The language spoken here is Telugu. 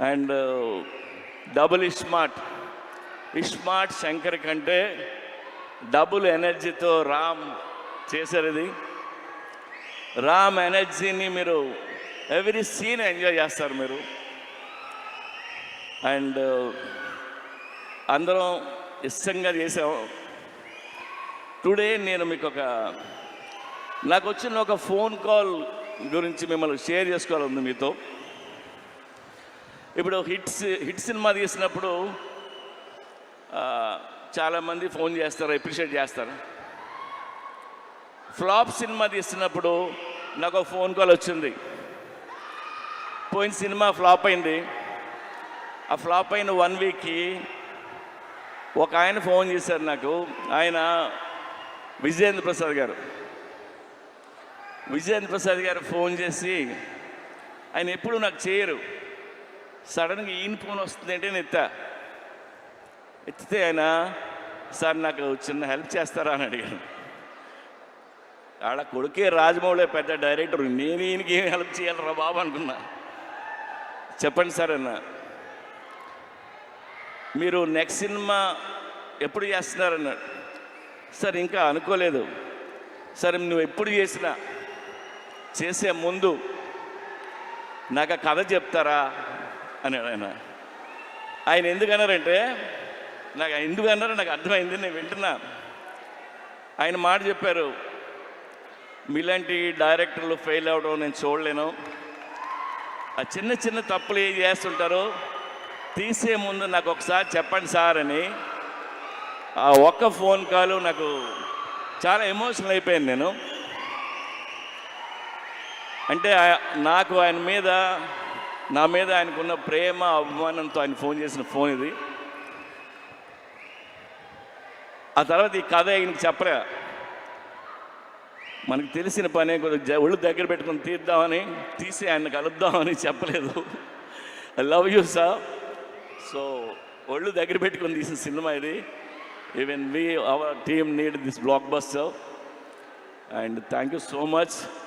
అండ్ డబుల్ ఇస్మార్ట్ ఇస్మార్ట్ శంకర్ కంటే డబుల్ ఎనర్జీతో రామ్ చేశారు ఇది. రామ్ ఎనర్జీని మీరు ఎవ్రీ సీన్ ఎంజాయ్ చేస్తారు మీరు. అండ్ అందరం ఇష్టంగా చేసాం. టుడే నేను మీకు ఒక నాకు వచ్చిన ఒక ఫోన్ కాల్ గురించి మిమ్మల్ని షేర్ చేసుకోవాలంది మీతో. ఇప్పుడు హిట్స్ హిట్ సినిమా తీసినప్పుడు చాలామంది ఫోన్ చేస్తారు అప్రిషియేట్ చేస్తారు. ఫ్లాప్ సినిమా తీస్తున్నప్పుడు నాకు ఒక ఫోన్ కాల్ వచ్చింది. పోయిన సినిమా ఫ్లాప్ అయింది. ఆ ఫ్లాప్ అయిన వన్ వీక్కి ఒక ఆయన ఫోన్ చేశారు నాకు. ఆయన విజయేంద్ర ప్రసాద్ గారు. విజయేంద్ర ప్రసాద్ గారు ఫోన్ చేసి ఆయన ఎప్పుడు నాకు చేయరు. సడన్గా ఈయన ఫోన్ వస్తుంది అంటే నేను ఎత్తా. ఎత్తితే ఆయన సార్ నాకు చిన్న హెల్ప్ చేస్తారా? అని అడిగాను ఆడ కొడుకే రాజమౌళి పెద్ద డైరెక్టర్. నేను ఈయనకి ఏం హెల్ప్ చేయాలరా బాబు అనుకున్నా. చెప్పండి సార్ అన్న. మీరు నెక్స్ట్ సినిమా ఎప్పుడు చేస్తున్నారన్నాడు సార్ ఇంకా అనుకోలేదు. సరే నువ్వు ఎప్పుడు చేసినా చేసే ముందు నాకు ఆ కథ చెప్తారా? అన్నాడు ఆయన. ఆయన ఎందుకు అన్నారంటే నాకు ఎందుకు అన్నారో నాకు అర్థమైంది నేను వింటున్నా. ఆయన మాట చెప్పారు మీలాంటి డైరెక్టర్లు ఫెయిల్ అవ్వడం నేను చూడలేను. ఆ చిన్న చిన్న తప్పులు ఏం చేస్తుంటారో తీసే ముందు నాకు ఒకసారి చెప్పండి సార్ అని ఆ ఒక్క ఫోన్ కాల్ నాకు చాలా ఎమోషనల్ అయిపోయాను నేను. అంటే నాకు ఆయన మీద నా మీద ఆయనకున్న ప్రేమ అభిమానంతో ఆయన ఫోన్ చేసిన ఫోన్ ఇది. ఆ తర్వాత ఈ కథ ఆయనకి చెప్పలే. మనకు తెలిసిన పనే కొద్దిగా జ- ఒళ్ళు దగ్గర పెట్టుకుని తీద్దామని తీసి ఆయన కలుద్దామని చెప్పలేదు. I love you sir so ఒళ్ళు దగ్గర పెట్టుకుని తీసిన సినిమా ఇది. Even we our team need this blockbuster and thank you so much